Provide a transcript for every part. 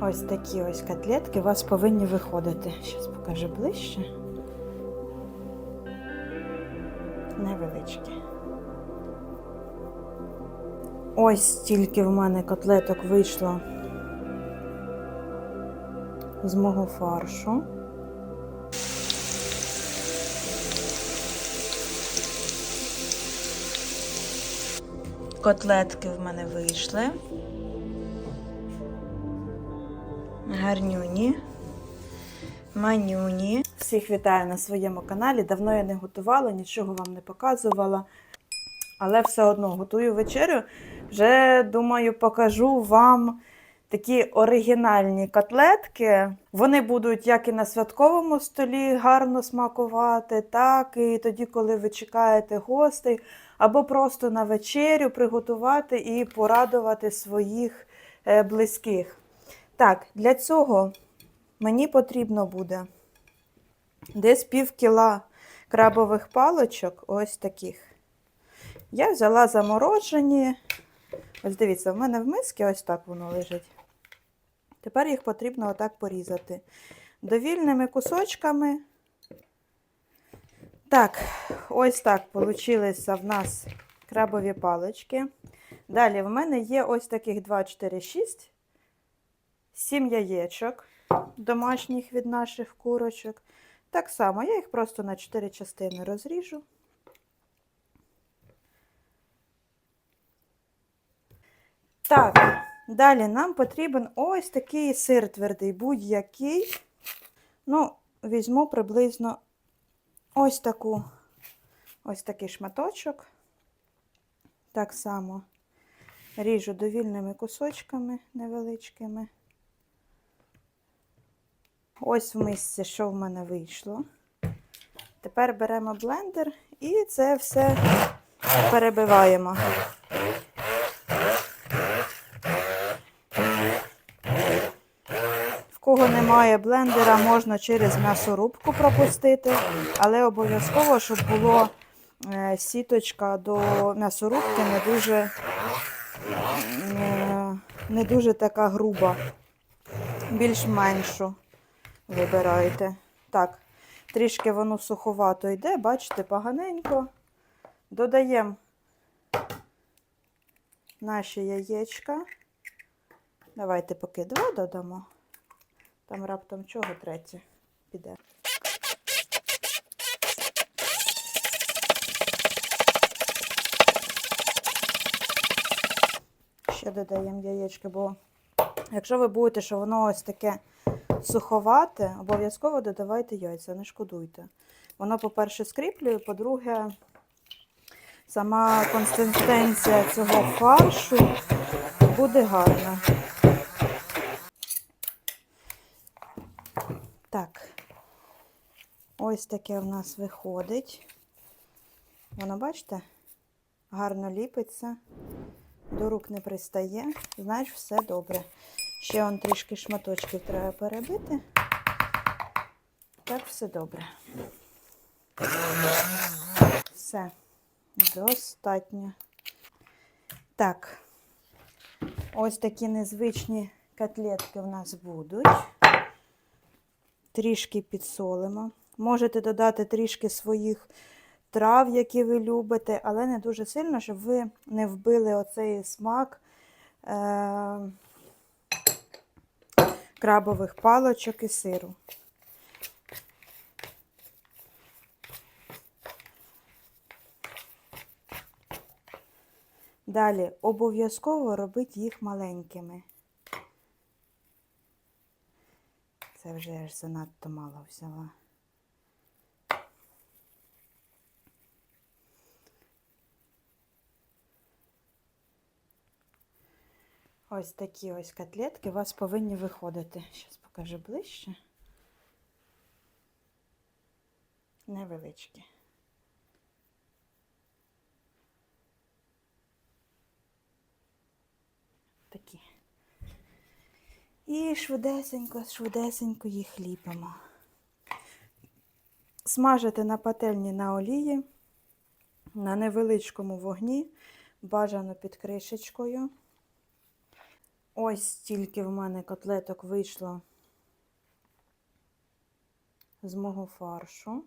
Ось такі ось котлетки у вас повинні виходити. Зараз покажу ближче. Невеличкі. Ось стільки в мене котлеток вийшло з мого фаршу. Котлетки в мене вийшли. Гарнюні. Манюні. Всіх вітаю на своєму каналі. Давно я не готувала, нічого вам не показувала. Але все одно готую вечерю. Вже думаю, покажу вам такі оригінальні котлетки. Вони будуть як і на святковому столі гарно смакувати, так і тоді, коли ви чекаєте гостей, або просто на вечерю приготувати і порадувати своїх е, близьких. Так, для цього мені потрібно буде десь пів кіла крабових палочок, ось таких. Я взяла заморожені. Ось дивіться, в мене в мисці ось так воно лежить. Тепер їх потрібно отак порізати. Довільними кусочками. Так, ось так получилися в нас крабові палички. Далі в мене є ось таких 2, 4, 6, 7 яєчок домашніх від наших курочок. Так само, я їх просто на 4 частини розріжу. Так, далі нам потрібен ось такий сир твердий, будь-який. Ну, візьму приблизно ось таку, ось такий шматочок. Так само ріжу довільними кусочками невеличкими. Ось в мисці, що в мене вийшло. Тепер беремо блендер і це все перебиваємо. В кого немає блендера, можна через м'ясорубку пропустити, але обов'язково, щоб було е, сіточка до м'ясорубки не дуже, е, не дуже така груба, більш меншу вибирайте. Так, трішки воно суховато йде, бачите, поганенько. Додаємо наші яєчка. Давайте поки два додамо. Там раптом чого третє піде. Ще додаємо яєчки, бо якщо ви будете, що воно ось таке суховате, обов'язково додавайте яйця, не шкодуйте. Воно, по-перше, скріплює, по-друге, сама консистенція цього фаршу буде гарна. Так, ось таке в нас виходить. Воно, бачите, гарно ліпиться, до рук не пристає, значить все добре. Ще он трішки шматочків треба перебити. Так, все добре. Все, достатньо. Так, ось такі незвичні котлетки в нас будуть. Трішки підсолимо. Можете додати трішки своїх трав, які ви любите, але не дуже сильно, щоб ви не вбили оцей смак. Е- крабових палочок і сиру. Далі обов'язково робити їх маленькими. Це вже аж занадто мало взяла. Ось такі ось котлетки у вас повинні виходити. Зараз покажу ближче. Невеличкі. Такі. І швидесенько, швидесенько їх ліпимо. Смажити на пательні на олії, на невеличкому вогні, бажано під кришечкою. Ось стільки в мене котлеток вийшло з мого фаршу.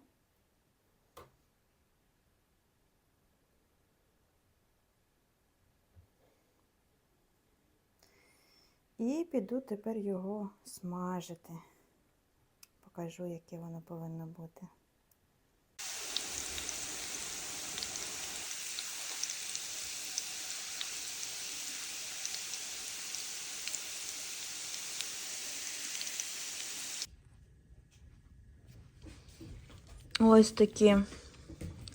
І піду тепер його смажити. Покажу, яке воно повинно бути. Ось такі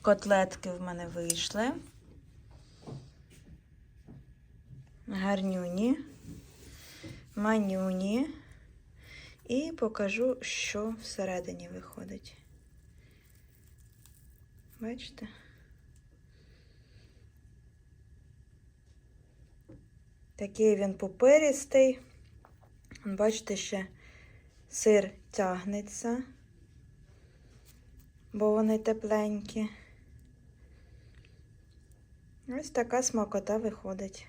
котлетки в мене вийшли. Гарнюні, манюні. І покажу, що всередині виходить. Бачите? Такий він пупиристий. Бачите, ще сир тягнеться бо вони тепленькі. Ось така смакота виходить.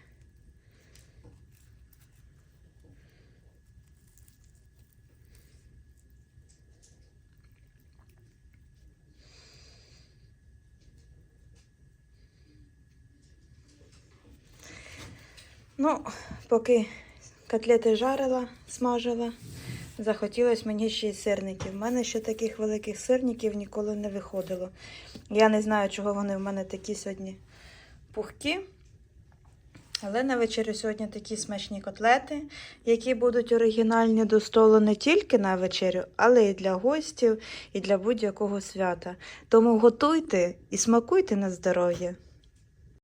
Ну, поки котлети жарила, смажила, Захотілося мені ще й сирників. У мене ще таких великих сирників ніколи не виходило. Я не знаю, чого вони в мене такі сьогодні пухкі. Але на вечерю сьогодні такі смачні котлети, які будуть оригінальні до столу не тільки на вечерю, але й для гостів, і для будь-якого свята. Тому готуйте і смакуйте на здоров'я.